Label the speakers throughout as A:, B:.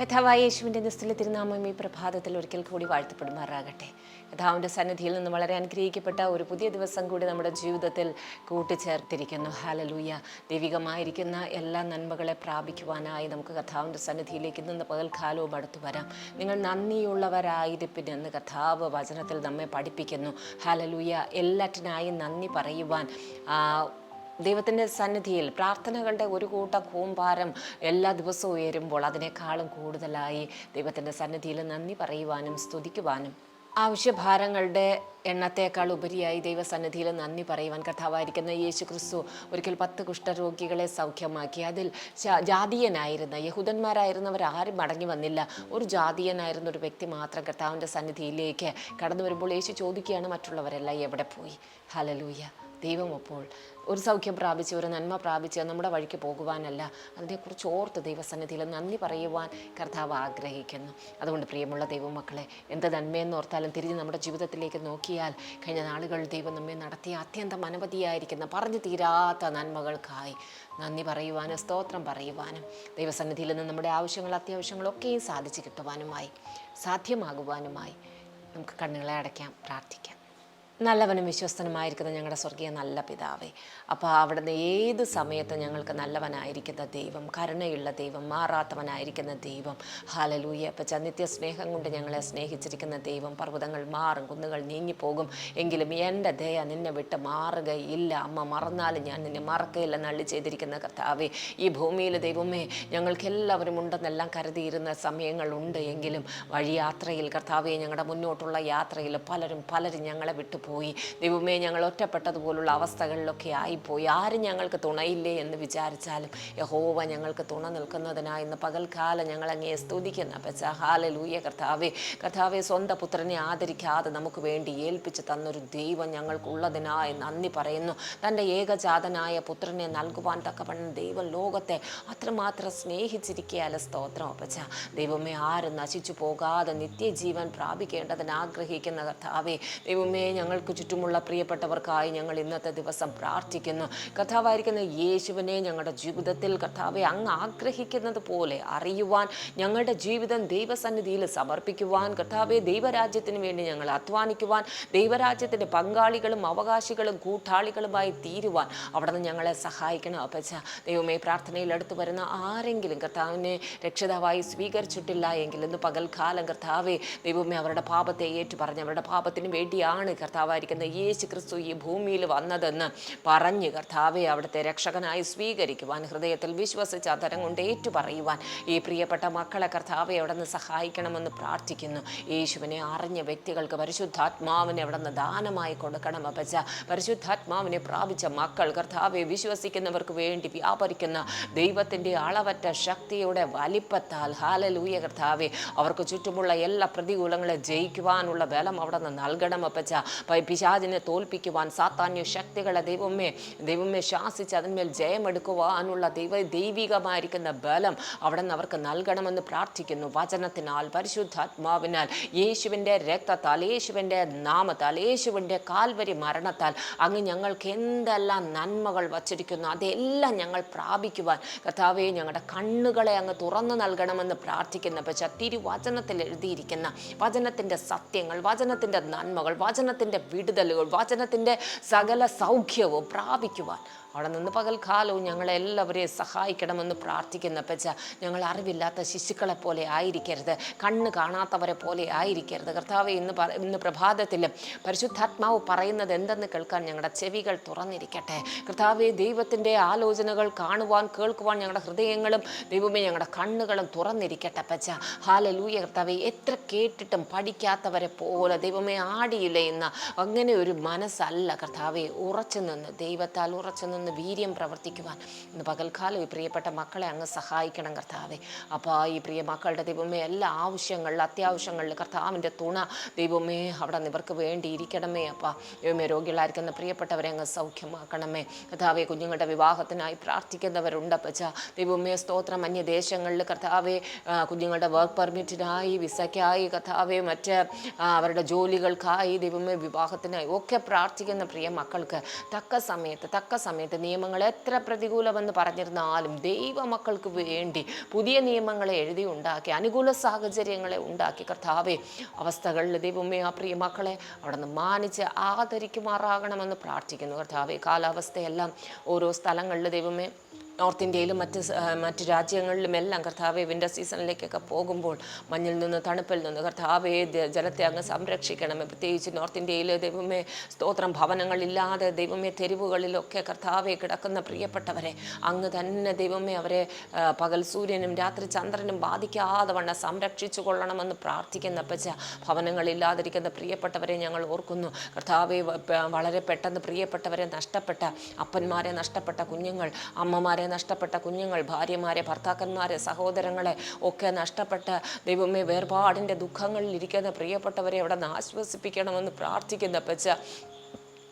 A: കഥാവായ യേശുവിന്റെ നിസ്തുല തിരുനാമം ഈ പ്രഭാതത്തിൽ ഒരിക്കൽ കൂടി വാഴ്ത്തപ്പെടുമാറാകട്ടെ. കഥാവിന്റെ സന്നിധിയിൽ നിന്ന് വളരെ അനുഗ്രഹിക്കപ്പെട്ട ഒരു പുതിയ ദിവസം കൂടി നമ്മുടെ ജീവിതത്തിൽ കൂട്ടിച്ചേർത്തിരിക്കുന്നു. ഹാലലൂയ ദൈവികമായിരിക്കുന്ന എല്ലാ നന്മകളെ പ്രാപിക്കുവാനായി നമുക്ക് കഥാവിന്റെ സന്നിധിയിലേക്ക് നിന്ന് പകൽക്കാലവും അടുത്തു വരാം. നിങ്ങൾ നന്ദിയുള്ളവരായിരിപ്പിനെന്ന് കഥാവ് വചനത്തിൽ നമ്മെ പഠിപ്പിക്കുന്നു. ഹാലലൂയ എല്ലാറ്റിനായി നന്ദി പറയുവാൻ ദൈവത്തിന്റെ സന്നിധിയിൽ പ്രാർത്ഥനകളുടെ ഒരു കൂട്ടം കൂമ്പാരം എല്ലാ ദിവസവും ഉയരുമ്പോൾ അതിനേക്കാളും കൂടുതലായി ദൈവത്തിന്റെ സന്നിധിയിൽ നന്ദി പറയുവാനും സ്തുതിക്കുവാനും ആവശ്യഭാരങ്ങളുടെ എണ്ണത്തേക്കാൾ ഉപരിയായി ദൈവസന്നിധിയിൽ നന്ദി പറയുവാൻ കഥാവായിരിക്കുന്ന യേശു ക്രിസ്തു ഒരിക്കൽ പത്ത് കുഷ്ഠരോഗികളെ സൗഖ്യമാക്കി. അതിൽ ജാതീയനായിരുന്ന യഹൂദന്മാരായിരുന്നവർ ആരും മടങ്ങി വന്നില്ല. ഒരു ജാതീയനായിരുന്ന ഒരു വ്യക്തി മാത്രം കർത്താവിന്റെ സന്നിധിയിലേക്ക് കടന്നു വരുമ്പോൾ യേശു ചോദിക്കുകയാണ് മറ്റുള്ളവരെല്ലാം എവിടെ പോയി? ഹലലൂയ ദൈവം അപ്പോൾ ഒരു സൗഖ്യം പ്രാപിച്ച് ഒരു നന്മ പ്രാപിച്ച് നമ്മുടെ വഴിക്ക് പോകുവാനല്ല. അതിനെക്കുറിച്ച് ഓർത്ത് ദൈവസന്നിധിയിൽ നന്ദി പറയുവാൻ കർത്താവ് ആഗ്രഹിക്കുന്നു. അതുകൊണ്ട് പ്രിയമുള്ള ദൈവമക്കളെ എന്ത് നന്മയെന്ന് ഓർത്താലും തിരിഞ്ഞ് നമ്മുടെ ജീവിതത്തിലേക്ക് നോക്കിയാൽ കഴിഞ്ഞ നാളുകൾ ദൈവം നമ്മെ നടത്തിയ അത്യന്തം അനവധിയായിരിക്കുന്ന പറഞ്ഞു തീരാത്ത നന്മകൾക്കായി നന്ദി പറയുവാനും സ്തോത്രം പറയുവാനും ദൈവസന്നിധിയിൽ നിന്ന് നമ്മുടെ ആവശ്യങ്ങൾ അത്യാവശ്യങ്ങളൊക്കെയും സാധിച്ചു കിട്ടുവാനുമായി സാധ്യമാകുവാനുമായി നമുക്ക് കണ്ണുകളെ അടയ്ക്കാം പ്രാർത്ഥിക്കാം. നല്ലവനും വിശ്വസ്തനുമായിരിക്കുന്ന ഞങ്ങളുടെ സ്വർഗീയ നല്ല പിതാവേ. അപ്പോൾ അവിടുന്ന് ഏത് സമയത്ത് ഞങ്ങൾക്ക് നല്ലവനായിരിക്കുന്ന ദൈവം കരുണയുള്ള ദൈവം മാറാത്തവനായിരിക്കുന്ന ദൈവം ഹാലലൂയ അപ്പം നിത്യ സ്നേഹം കൊണ്ട് ഞങ്ങളെ സ്നേഹിച്ചിരിക്കുന്ന ദൈവം പർവതങ്ങൾ മാറും കുന്നുകൾ നീങ്ങിപ്പോകും. എങ്കിലും എന്റെ ദയ നിന്നെ വിട്ട് മാറുകയില്ല. അമ്മ മറന്നാലും ഞാൻ നിന്നെ മറക്കുകയില്ല നള്ളി ചെയ്തിരിക്കുന്ന കർത്താവേ. ഈ ഭൂമിയിൽ ദൈവമേ ഞങ്ങൾക്ക് എല്ലാവരും ഉണ്ടെന്നെല്ലാം കരുതിയിരുന്ന സമയങ്ങളുണ്ട് എങ്കിലും വഴിയാത്രയിൽ കർത്താവെ ഞങ്ങളുടെ മുന്നോട്ടുള്ള യാത്രയിൽ പലരും പലരും ഞങ്ങളെ വിട്ടുപോയി ദൈവമേ ഞങ്ങൾ ഒറ്റപ്പെട്ടതുപോലുള്ള അവസ്ഥകളിലൊക്കെ ആയിപ്പോയി. ആരും ഞങ്ങൾക്ക് തുണയില്ലേ എന്ന് വിചാരിച്ചാലും യഹോവ ഞങ്ങൾക്ക് തുണ നിൽക്കുന്നതിനായി ഇന്ന് പകൽക്കാലം ഞങ്ങൾ അങ്ങേ സ്തുതിക്കുന്ന. പെച്ചാഹാല ലൂയ കർത്താവെ കർത്താവെ സ്വന്തം പുത്രനെ ആദരിക്കാതെ നമുക്ക് വേണ്ടി ഏൽപ്പിച്ച് തന്നൊരു ദൈവം ഞങ്ങൾക്കുള്ളതിനായി നന്ദി പറയുന്നു. തന്റെ ഏകജാതനായ പുത്രനെ നൽകുവാൻ തക്കവണ്ണം ദൈവം ലോകത്തെ അത്രമാത്രം സ്നേഹിച്ചിരിക്കുകയല്ല സ്തോത്രം. അപ്പച്ച ദൈവമേ ആരും നശിച്ചു പോകാതെ നിത്യജീവൻ പ്രാപിക്കേണ്ടതിന് ആഗ്രഹിക്കുന്ന കർത്താവേ ദൈവമേ ഞങ്ങൾക്ക് ചുറ്റുമുള്ള പ്രിയപ്പെട്ടവർക്കായി ഞങ്ങൾ ഇന്നത്തെ ദിവസം പ്രാർത്ഥിക്കുന്നു. കഥാവായിരിക്കുന്ന യേശുവിനെ ഞങ്ങളുടെ ജീവിതത്തിൽ കർത്താവെ അങ്ങ് ആഗ്രഹിക്കുന്നത് പോലെ അറിയുവാൻ ഞങ്ങളുടെ ജീവിതം ദൈവസന്നിധിയിൽ സമർപ്പിക്കുവാൻ കർത്താവെ ദൈവരാജ്യത്തിന് വേണ്ടി ഞങ്ങൾ അധ്വാനിക്കുവാൻ ദൈവരാജ്യത്തിന്റെ പങ്കാളികളും അവകാശികളും കൂട്ടാളികളുമായി തീരുവാൻ അവിടെ നിന്ന് ഞങ്ങളെ സഹായിക്കണം അപ്പച്ച. ദൈവമേ പ്രാർത്ഥനയിൽ എടുത്തു വരുന്ന ആരെങ്കിലും കർത്താവിനെ രക്ഷിതാവായി സ്വീകരിച്ചിട്ടില്ല എങ്കിൽ ഇന്ന് പകൽക്കാലം കർത്താവെ ദൈവമേ അവരുടെ പാപത്തെ ഏറ്റുപറഞ്ഞ് അവരുടെ പാപത്തിന് വേണ്ടിയാണ് കർത്താവായിരിക്കുന്ന യേശു ക്രിസ്തു ഈ ഭൂമിയിൽ വന്നതെന്ന് പറഞ്ഞ്. കർത്താവെ അവിടുത്തെ രക്ഷകനായി സ്വീകരിക്കുവാൻ ഹൃദയത്തിൽ വിശ്വസിച്ച് അതരം കൊണ്ട് ഏറ്റുപറയുവാൻ ഈ പ്രിയപ്പെട്ട മക്കളെ കർത്താവെ അവിടെ നിന്ന് സഹായിക്കണമെന്ന് പ്രാർത്ഥിക്കുന്നു. യേശുവിനെ അറിഞ്ഞ വ്യക്തികൾക്ക് പരിശുദ്ധാത്മാവിനെ അവിടെ നിന്ന് ദാനമായി കൊടുക്കണം അപ്പച്ച. പരിശുദ്ധാത്മാവിനെ പ്രാപിച്ച മക്കൾ കർത്താവെ വിശ്വസിക്കുന്നവർക്ക് വേണ്ടി വ്യാപരിക്കുന്ന ദൈവത്തിന്റെ അളവറ്റ ശക്തിയുടെ വലിപ്പത്താൽ ഹാലലൂയ കർത്താവെ അവർക്ക് ചുറ്റുമുള്ള എല്ലാ പ്രതികൂലങ്ങളെ ജയിക്കുവാനുള്ള ബലം അവിടെ നിന്ന് നൽകണം അപ്പച്ച. പ- പിശാചിനെ തോൽപ്പിക്കുവാൻ സാത്താന്യ ശക്തികളെ ദൈവമേ ദൈവമേ ശാസിച്ച് അതിന്മേൽ ജയമെടുക്കുവാനുള്ള ദൈവ ദൈവികമായിരിക്കുന്ന ബലം അവിടെ നിന്ന് അവർക്ക് നൽകണമെന്ന് പ്രാർത്ഥിക്കുന്നു. വചനത്തിനാൽ പരിശുദ്ധാത്മാവിനാൽ യേശുവിന്റെ രക്തത്താൽ യേശുവിന്റെ നാമത്താൽ യേശുവിന്റെ കാൽവരി മരണത്താൽ അങ്ങ് ഞങ്ങൾക്ക് എന്തെല്ലാം നന്മകൾ വച്ചിരിക്കുന്നു അതെല്ലാം ഞങ്ങൾ പ്രാപിക്കുവാൻ കർത്താവെ ഞങ്ങളുടെ കണ്ണുകളെ അങ്ങ് തുറന്നു നൽകണമെന്ന് പ്രാർത്ഥിക്കുന്ന. പക്ഷേ തിരുവചനത്തിൽ എഴുതിയിരിക്കുന്ന വചനത്തിന്റെ സത്യങ്ങൾ വചനത്തിന്റെ നന്മകൾ വചനത്തിന്റെ വിടുതലുകൾ വചനത്തിന്റെ സകല സൗഖ്യവും പ്രാപിക്കുവാൻ അവിടെ നിന്ന് പകൽക്കാലവും ഞങ്ങളെല്ലാവരെയും സഹായിക്കണമെന്ന് പ്രാർത്ഥിക്കുന്ന പച്ച ഞങ്ങൾ അറിവില്ലാത്ത ശിശുക്കളെ പോലെ ആയിരിക്കരുത് കണ്ണ് കാണാത്തവരെ പോലെ ആയിരിക്കരുത്. കർത്താവ് ഇന്ന് ഇന്ന് പ്രഭാതത്തിൽ പരിശുദ്ധാത്മാവ് പറയുന്നത് എന്തെന്ന് കേൾക്കാൻ ഞങ്ങളുടെ ചെവികൾ തുറന്നിരിക്കട്ടെ. കർത്താവെ ദൈവത്തിന്റെ ആലോചനകൾ കാണുവാൻ കേൾക്കുവാൻ ഞങ്ങളുടെ ഹൃദയങ്ങളും ദൈവമേ ഞങ്ങളുടെ കണ്ണുകളും തുറന്നിരിക്കട്ടെ പച്ച ഹാലലൂയ കർത്താവെ എത്ര കേട്ടിട്ടും പഠിക്കാത്തവരെ പോലെ ദൈവമേ ആടിയില്ല അങ്ങനെ ഒരു മനസ്സല്ല കർത്താവെ ഉറച്ചു നിന്ന് ദൈവത്താൽ ഉറച്ചു നിന്ന് വീര്യം പ്രവർത്തിക്കുവാൻ. ഇന്ന് പകൽക്കാലം ഈ പ്രിയപ്പെട്ട മക്കളെ അങ്ങ് സഹായിക്കണം കർത്താവെ. അപ്പോൾ ഈ പ്രിയ മക്കളുടെ ദൈവമേ എല്ലാ ആവശ്യങ്ങളിൽ അത്യാവശ്യങ്ങളിൽ കർത്താവിന്റെ തുണ ദൈവമേ അവിടെ ഇവർക്ക് വേണ്ടി ഇരിക്കണമേ അപ്പ. ദൈവമേ രോഗികളായിരിക്കുന്ന പ്രിയപ്പെട്ടവരെ അങ്ങ് സൗഖ്യമാക്കണമേ. കർത്താവെ കുഞ്ഞുങ്ങളുടെ വിവാഹത്തിനായി പ്രാർത്ഥിക്കുന്നവരുണ്ട് അപ്പച്ച. ദൈവമേ സ്തോത്രം അന്യദേശങ്ങളിൽ കർത്താവെ കുഞ്ഞുങ്ങളുടെ വർക്ക് പെർമിറ്റിനായി വിസയ്ക്കായി കർത്താവെ മറ്റ് അവരുടെ ജോലികൾക്കായി ദൈവമേ വിവാഹത്തിനായി ഒക്കെ പ്രാർത്ഥിക്കുന്ന പ്രിയ മക്കൾക്ക് തക്ക സമയത്ത് തക്ക സമയത്ത് പഴയകാലത്തെ നിയമങ്ങൾ എത്ര പ്രതികൂലമെന്ന് പറഞ്ഞിരുന്നാലും ദൈവമക്കൾക്ക് വേണ്ടി പുതിയ നിയമങ്ങളെ എഴുതി ഉണ്ടാക്കി അനുകൂല സാഹചര്യങ്ങളെ ഉണ്ടാക്കി. കർത്താവെ അവസ്ഥകളിൽ ദൈവമേ ആ പ്രിയ മക്കളെ അവിടെ നിന്ന് മാനിച്ച് ആദരിക്കുമാറാകണമെന്ന് പ്രാർത്ഥിക്കുന്നു. കർത്താവെ കാലാവസ്ഥയെല്ലാം ഓരോ സ്ഥലങ്ങളിൽ ദൈവമേ നോർത്ത് ഇന്ത്യയിലും മറ്റ് മറ്റ് രാജ്യങ്ങളിലും എല്ലാം കർത്താവെ വിന്റർ സീസണിലേക്കൊക്കെ പോകുമ്പോൾ മഞ്ഞിൽ നിന്ന് തണുപ്പിൽ നിന്ന് കർത്താവെ ജലത്തെ അങ്ങ് സംരക്ഷിക്കണമേ. പ്രത്യേകിച്ച് നോർത്ത് ഇന്ത്യയിൽ ദൈവമേ സ്തോത്രം ഭവനങ്ങളില്ലാതെ ദൈവമേ തെരുവുകളിലൊക്കെ കർത്താവെ കിടക്കുന്ന പ്രിയപ്പെട്ടവരെ അങ്ങ് തന്നെ ദൈവമേ അവരെ പകൽ സൂര്യനും രാത്രി ചന്ദ്രനും ബാധിക്കാതെ വണ്ണം സംരക്ഷിച്ചു കൊള്ളണമെന്ന് പ്രാർത്ഥിക്കുന്ന പച്ച ഭവനങ്ങളില്ലാതിരിക്കുന്ന പ്രിയപ്പെട്ടവരെ ഞങ്ങൾ ഓർക്കുന്നു. കർത്താവെ വളരെ പെട്ടെന്ന് പ്രിയപ്പെട്ടവരെ നഷ്ടപ്പെട്ട അപ്പന്മാരെ നഷ്ടപ്പെട്ട കുഞ്ഞുങ്ങൾ അമ്മമാരെ നഷ്ടപ്പെട്ട കുഞ്ഞുങ്ങൾ ഭാര്യമാരെ ഭർത്താക്കന്മാരെ സഹോദരങ്ങളെ ഒക്കെ നഷ്ടപ്പെട്ട ദൈവമേ വേർപാടിന്റെ ദുഃഖങ്ങളിൽ ഇരിക്കുന്ന പ്രിയപ്പെട്ടവരെ അവിടെ നിന്ന് ആശ്വസിപ്പിക്കണമെന്ന് പ്രാർത്ഥിക്കുന്ന പച്ച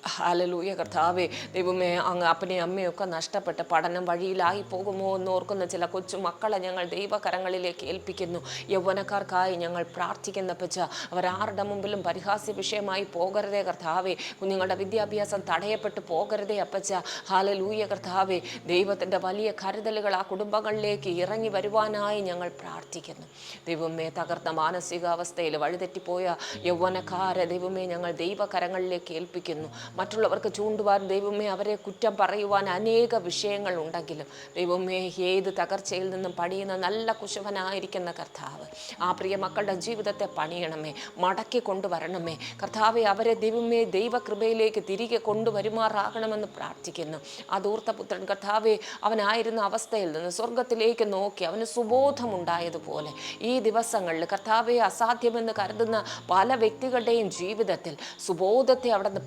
A: ഹാലലൂയ കർത്താവേ. ദൈവമേ അങ്ങ് അപ്പനെ അമ്മയൊക്കെ നഷ്ടപ്പെട്ട് പഠനം വഴിയിലായി പോകുമോ എന്ന് ഓർക്കുന്ന ചില കൊച്ചു മക്കളെ ഞങ്ങൾ ദൈവകരങ്ങളിലേക്ക് ഏൽപ്പിക്കുന്നു. യൗവനക്കാർക്കായി ഞങ്ങൾ പ്രാർത്ഥിക്കുന്ന പച്ച അവരാരുടെ മുമ്പിലും പരിഹാസ്യ വിഷയമായി പോകരുതേ കർത്താവേ. കുഞ്ഞുങ്ങളുടെ വിദ്യാഭ്യാസം തടയപ്പെട്ടു പോകരുതേ അപ്പച്ച. ഹാലലൂയ കർത്താവേ. ദൈവത്തിന്റെ വലിയ കരുതലുകൾ ആ കുടുംബങ്ങളിലേക്ക് ഇറങ്ങി വരുവാനായി ഞങ്ങൾ പ്രാർത്ഥിക്കുന്നു. ദൈവമേ തകർത്ത മാനസികാവസ്ഥയിൽ വഴിതെറ്റിപ്പോയ യൗവനക്കാരെ ദൈവമേ ഞങ്ങൾ ദൈവകരങ്ങളിലേക്ക് ഏൽപ്പിക്കുന്നു. മറ്റുള്ളവർക്ക് ചൂണ്ടുവാൻ ദൈവമേ അവരെ കുറ്റം പറയുവാൻ അനേക വിഷയങ്ങൾ ഉണ്ടെങ്കിലും ദൈവമേ ഏത് തകർച്ചയിൽ നിന്നും പണിയുന്ന നല്ല കുശവനായിരിക്കുന്ന കർത്താവ് ആ പ്രിയ മക്കളുടെ ജീവിതത്തെ പണിയണമേ മടക്കി കൊണ്ടുവരണമേ. കർത്താവെ അവരെ ദൈവമേ ദൈവകൃപയിലേക്ക് തിരികെ കൊണ്ടുവരുമാറാകണമെന്ന് പ്രാർത്ഥിക്കുന്നു. ആ ദൂർത്തപുത്രൻ കർത്താവെ അവനായിരുന്ന അവസ്ഥയിൽ നിന്ന് സ്വർഗത്തിലേക്ക് നോക്കി അവന് സുബോധമുണ്ടായതുപോലെ ഈ ദിവസങ്ങളിൽ കർത്താവെ അസാധ്യമെന്ന് കരുതുന്ന പല വ്യക്തികളുടെയും ജീവിതത്തിൽ സുബോധത്തെ അവിടെ നിന്ന്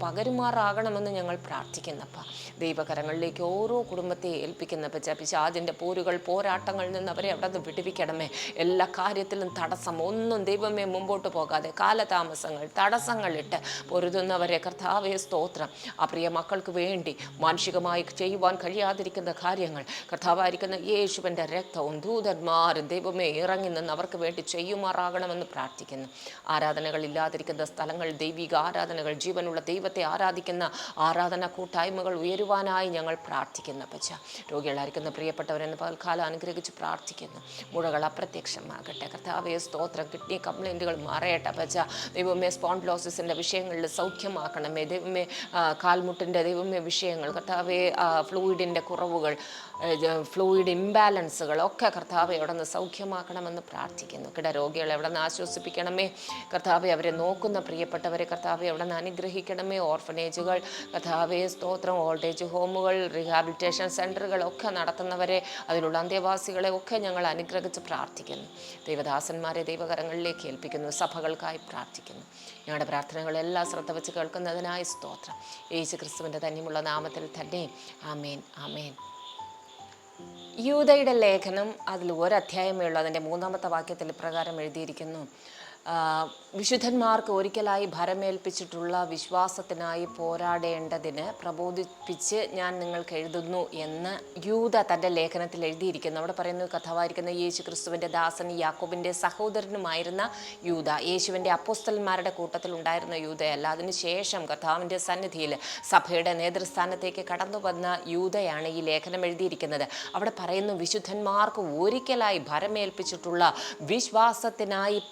A: പകരുമാറാകണമെന്ന് ഞങ്ങൾ പ്രാർത്ഥിക്കുന്നപ്പ ദൈവകരങ്ങളിലേക്ക് ഓരോ കുടുംബത്തെ ഏൽപ്പിക്കുന്ന പച്ച പിശാദിന്റെ പോരുകൾ പോരാട്ടങ്ങളിൽ നിന്ന് അവരെ അവിടെ നിന്ന് വിടുവിക്കണമേ. എല്ലാ കാര്യത്തിലും തടസ്സം ഒന്നും ദൈവമേ മുമ്പോട്ട് പോകാതെ കാലതാമസങ്ങൾ തടസ്സങ്ങളിട്ട് പൊരുതുന്നവരെ കർത്താവേ സ്തോത്രം. ആ പ്രിയ മക്കൾക്ക് വേണ്ടി മാനുഷികമായി ചെയ്യുവാൻ കഴിയാതിരിക്കുന്ന കാര്യങ്ങൾ കർത്താവായിരിക്കുന്ന യേശുവിന്റെ രക്തവും ദൂതന്മാരും ദൈവമേ ഇറങ്ങി നിന്ന് അവർക്ക് വേണ്ടി ചെയ്യുമാറാകണമെന്ന് പ്രാർത്ഥിക്കുന്നു. ആരാധനകൾ ഇല്ലാതിരിക്കുന്ന സ്ഥലങ്ങൾ ദൈവിക ആരാധനകൾ ജീവനുള്ള ദൈവത്തെ ആരാധിക്കുന്ന ആരാധന കൂട്ടായ്മകൾ ഉയരുവാനായി ഞങ്ങൾ പ്രാർത്ഥിക്കുന്നു പച്ച രോഗികളായിരിക്കുന്ന പ്രിയപ്പെട്ടവരെന്ന് പകൽക്കാലം അനുഗ്രഹിച്ച് പ്രാർത്ഥിക്കുന്നു. മുഴകൾ അപ്രത്യക്ഷമാകട്ടെ. കർത്താവെ സ്തോത്രം. കിഡ്നി കംപ്ലൈന്റുകൾ മാറയട്ടെ പച്ച ദൈവമേ സ്പോൺഡ്ലോസിന്റെ വിഷയങ്ങളിൽ സൗഖ്യമാക്കണമേ. ദൈവമേ കാൽമുട്ടിന്റെ ദൈവമേ വിഷയങ്ങൾ. കർത്താവെ ഫ്ലൂയിഡിന്റെ കുറവുകൾ ഫ്ലൂയിഡ് ഇംബാലൻസുകൾ ഒക്കെ കർത്താവെ അവിടെ നിന്ന് സൗഖ്യമാക്കണമെന്ന് പ്രാർത്ഥിക്കുന്നു. കിട രോഗികളെ അവിടെ നിന്ന് ആശ്വസിപ്പിക്കണമേ. കർത്താവെ അവരെ നോക്കുന്ന പ്രിയപ്പെട്ടവരെ കർത്താവെ അവിടെ നിന്ന് അനുഗ്രഹിക്കണമേ ഓർഫനേജുകൾ കഥാവേ സ്തോത്രം ഓൾഡേജ് ഹോമുകൾ റീഹാബിലിറ്റേഷൻ സെന്ററുകൾ ഒക്കെ നടത്തുന്നവരെ അതിലുള്ള അന്തേവാസികളെ ഒക്കെ ഞങ്ങൾ അനുഗ്രഹിച്ച് പ്രാർത്ഥിക്കുന്നു. ദൈവദാസന്മാരെ ദൈവകരങ്ങളിലേക്ക് ഏൽപ്പിക്കുന്നു സഭകൾക്കായി പ്രാർത്ഥിക്കുന്നു. ഞങ്ങളുടെ പ്രാർത്ഥനകളെല്ലാം ശ്രദ്ധ വെച്ച് കേൾക്കുന്നതിനായി സ്തോത്രം. യേശു ക്രിസ്തുവിന്റെ തന്നെയുമുള്ള നാമത്തിൽ തന്നെ ആമേൻ ആമേൻ. യൂതയുടെ ലേഖനം അതിൽ ഒരധ്യായമേ ഉള്ളൂ. അതിന്റെ മൂന്നാമത്തെ വാക്യത്തിൽ പ്രകാരം എഴുതിയിരിക്കുന്നു വിശുദ്ധന്മാർക്ക് ഒരിക്കലായി ഭരമേൽപ്പിച്ചിട്ടുള്ള വിശ്വാസത്തിനായി പോരാടേണ്ടതിന് പ്രബോധിപ്പിച്ച് ഞാൻ നിങ്ങൾക്ക് എഴുതുന്നു എന്ന് യൂത തന്റെ ലേഖനത്തിൽ എഴുതിയിരിക്കുന്നു. അവിടെ പറയുന്നു കഥവായിരിക്കുന്ന യേശു ക്രിസ്തുവിന്റെ ദാസൻ യാക്കോബിന്റെ സഹോദരനുമായിരുന്ന യൂത യേശുവിന്റെ അപ്പോസ്തലന്മാരുടെ കൂട്ടത്തിൽ ഉണ്ടായിരുന്ന യൂതയല്ല. അതിനുശേഷം കഥാവിന്റെ സന്നിധിയിൽ സഭയുടെ നേതൃസ്ഥാനത്തേക്ക് കടന്നു വന്ന യൂതയാണ് ഈ ലേഖനം എഴുതിയിരിക്കുന്നത്. അവിടെ പറയുന്നു വിശുദ്ധന്മാർക്ക് ഒരിക്കലായി ഭരമേൽപ്പിച്ചിട്ടുള്ള വിശ്വാസത്തിനായി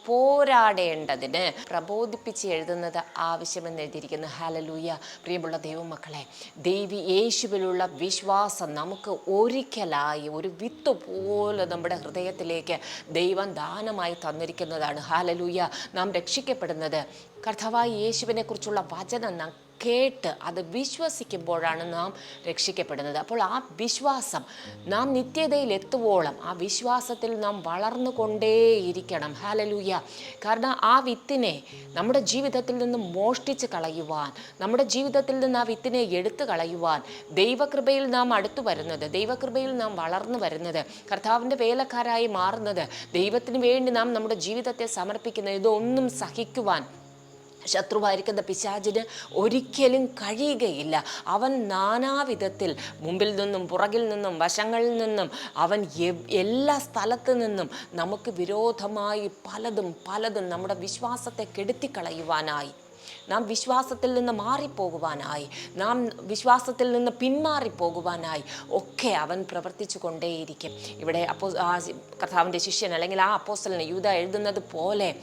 A: പോരാടേണ്ടതിന് പ്രബോധിപ്പിച്ച് എഴുതുന്നത് ആവശ്യമെന്ന് എഴുതിയിരിക്കുന്നു ഹാലലൂയ പ്രിയമുള്ള ദൈവമക്കളെ ദൈവി യേശുവിലുള്ള വിശ്വാസം നമുക്ക് ഒരിക്കലായി ഒരു വിത്ത് പോലെ നമ്മുടെ ഹൃദയത്തിലേക്ക് ദൈവം ദാനമായി തന്നിരിക്കുന്നതാണ്. ഹാലലൂയ നാം രക്ഷിക്കപ്പെടുന്നത് കർത്താവായ യേശുവിനെക്കുറിച്ചുള്ള വചനം കേട്ട് അത് വിശ്വസിക്കുമ്പോഴാണ് നാം രക്ഷിക്കപ്പെടുന്നത്. അപ്പോൾ ആ വിശ്വാസം നാം നിത്യതയിൽ എത്തുവോളം ആ വിശ്വാസത്തിൽ നാം വളർന്നു കൊണ്ടേയിരിക്കണം. ഹാലലൂയ കാരണം ആ വിത്തിനെ നമ്മുടെ ജീവിതത്തിൽ നിന്ന് മോഷ്ടിച്ച് കളയുവാൻ നമ്മുടെ ജീവിതത്തിൽ നിന്ന് ആ വിത്തിനെ എടുത്തു കളയുവാൻ ദൈവകൃപയിൽ നാം അടുത്തു വരുന്നത് ദൈവകൃപയിൽ നാം വളർന്നു വരുന്നത് കർത്താവിന്റെ വേലക്കാരായി മാറുന്നത് ദൈവത്തിന് വേണ്ടി നാം നമ്മുടെ ജീവിതത്തെ സമർപ്പിക്കുന്നത് ഇതൊന്നും സഹിക്കുവാൻ ശത്രുവായിരിക്കുന്ന പിശാചിന് ഒരിക്കലും കഴിയുകയില്ല. അവൻ നാനാവിധത്തിൽ മുമ്പിൽ നിന്നും പുറകിൽ നിന്നും വശങ്ങളിൽ നിന്നും അവൻ എല്ലാ സ്ഥലത്തു നിന്നും നമുക്ക് വിരോധമായി പലതും പലതും നമ്മുടെ വിശ്വാസത്തെ കെടുത്തിക്കളയുവാനായി. നാം വിശ്വാസത്തിൽ നിന്ന് മാറിപ്പോകുവാനായി. നാം വിശ്വാസത്തിൽ നിന്ന് പിന്മാറിപ്പോകുവാനായി ഒക്കെ അവൻ പ്രവർത്തിച്ചു കൊണ്ടേയിരിക്കും. ഇവിടെ അപ്പോ ആ കർത്താവിന്റെ ശിഷ്യൻ അല്ലെങ്കിൽ ആ അപ്പോസ്റ്റലിന് യൂത എഴുതുന്നത് പോലെ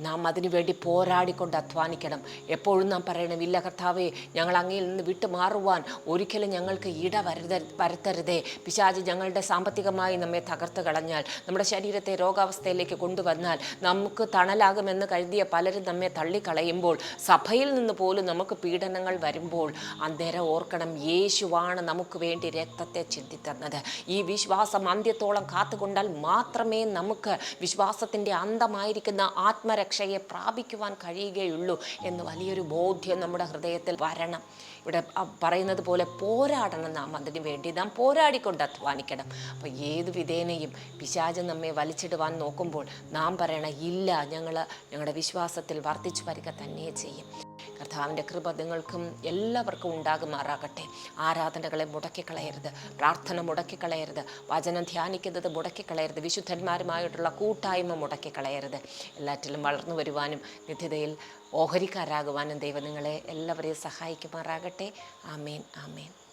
A: നാം അതിനു വേണ്ടി പോരാടിക്കൊണ്ട് അധ്വാനിക്കണം. എപ്പോഴും നാം പറയണം ഇല്ല കർത്താവേ ഞങ്ങൾ അങ്ങയിൽ നിന്ന് വിട്ടു മാറുവാൻ ഒരിക്കലും ഞങ്ങൾക്ക് ഇട വരുത വരുത്തരുതേ. പിശാജ് ഞങ്ങളുടെ സാമ്പത്തികമായി നമ്മെ തകർത്ത് കളഞ്ഞാൽ നമ്മുടെ ശരീരത്തെ രോഗാവസ്ഥയിലേക്ക് കൊണ്ടുവന്നാൽ നമുക്ക് തണലാകുമെന്ന് കരുതിയ പലരും നമ്മെ തള്ളിക്കളയുമ്പോൾ സഭയിൽ നിന്ന് പോലും നമുക്ക് പീഡനങ്ങൾ വരുമ്പോൾ അന്നേരം ഓർക്കണം യേശുവാണ് നമുക്ക് വേണ്ടി രക്തത്തെ ചിന്തി തന്നത് ഈ വിശ്വാസം അന്ത്യത്തോളം കാത്തുകൊണ്ടാൽ മാത്രമേ നമുക്ക് വിശ്വാസത്തിന്റെ അന്തമായിരിക്കുന്ന ആത്മരക്ഷയെ പ്രാപിക്കുവാൻ കഴിയുകയുള്ളൂ എന്ന് വലിയൊരു ബോധ്യം നമ്മുടെ ഹൃദയത്തിൽ വരണം. ഇവിടെ പറയുന്നത് പോലെ പോരാടണം നാം അതിന് വേണ്ടി നാം പോരാടിക്കൊണ്ട് അധ്വാനിക്കണം. അപ്പോൾ ഏത് വിധേനയും പിശാചൻ നമ്മെ വലിച്ചിടുവാൻ നോക്കുമ്പോൾ നാം പറയണം ഇല്ല ഞങ്ങൾ ഞങ്ങളുടെ വിശ്വാസത്തിൽ വർദ്ധിച്ചു വരിക തന്നെ ചെയ്യും. കർത്താവിന്റെ കൃപ നിങ്ങൾക്കും എല്ലാവർക്കും ഉണ്ടാകുമാറാകട്ടെ. ആരാധനകളെ മുടക്കിക്കളയരുത് പ്രാർത്ഥന മുടക്കിക്കളയരുത് വചനം ധ്യാനിക്കുന്നത് മുടക്കിക്കളയരുത് വിശുദ്ധന്മാരുമായിട്ടുള്ള കൂട്ടായ്മ മുടക്കിക്കളയരുത്. എല്ലാറ്റിലും വളർന്നു വരുവാനും നിത്യതയിൽ ഓഹരിക്കാരാകുവാനും ദൈവം നിങ്ങളെ എല്ലാവരെയും സഹായിക്കുമാറാകട്ടെ. ആമേൻ ആമേൻ.